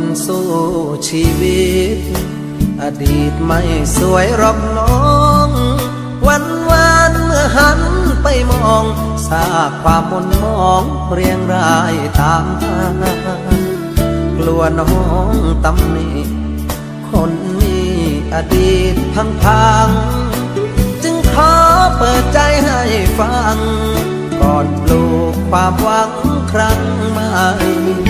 นสู้ชีวิต อดีตไม่สวยหรอกน้อง วันวานเมื่อหันไปมองซาความมนมองเรียงรายตามทางกลัวน้องตำหนิคนมีอดีตพังพังๆจึงขอเปิดใจให้ฟัง ก่อนปลูกความหวังครั้งใหม่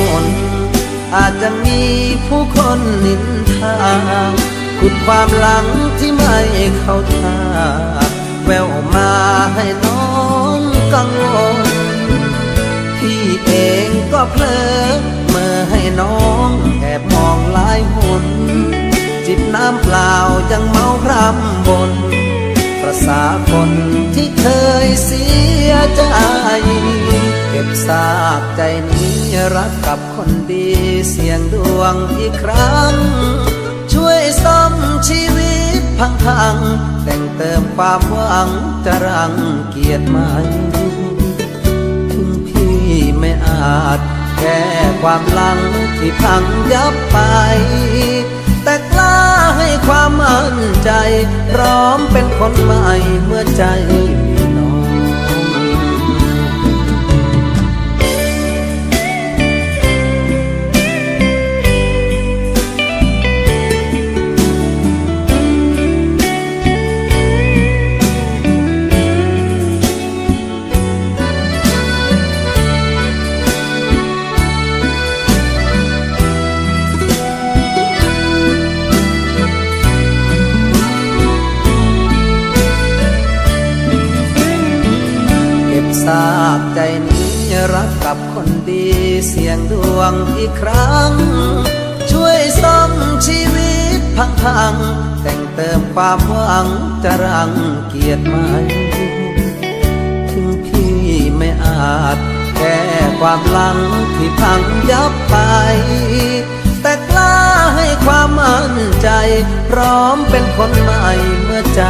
อาจจะมีผู้คนนินทาขุดความหลังที่ไม่เข้าท่า แววมาให้น้องกังวลพี่เองก็เพลอเมื่อให้น้องแอบมองหลายหนจิบน้ำเปล่ายังเมาพร่ำบน ประสาคนที่เคยเสียใจ เก็บซากใจนี้รักกับคนดีเสียงดวงอีกครั้ง ช่วยซ่อมชีวิตพังๆแต่งเติมความหวังจะรังเกียรติไหมถึงพี่ไม่อาจแก้ความหลังที่พังยับไป แต่กล้าให้ความมั่นใจ พร้อมเป็นคนใหม่เมื่อใจ เก็บซากใจนี้รักกับคนดีเสียงดวงอีกครั้ง ช่วยซ่อมชีวิตพังๆ แต่งเติมความหวังจะรังเกียรติไหม ถึงพี่ไม่อาจแก้ความหลังที่พังยับไป แต่กล้าให้ความมั่นใจ พร้อมเป็นคนใหม่เมื่อใจ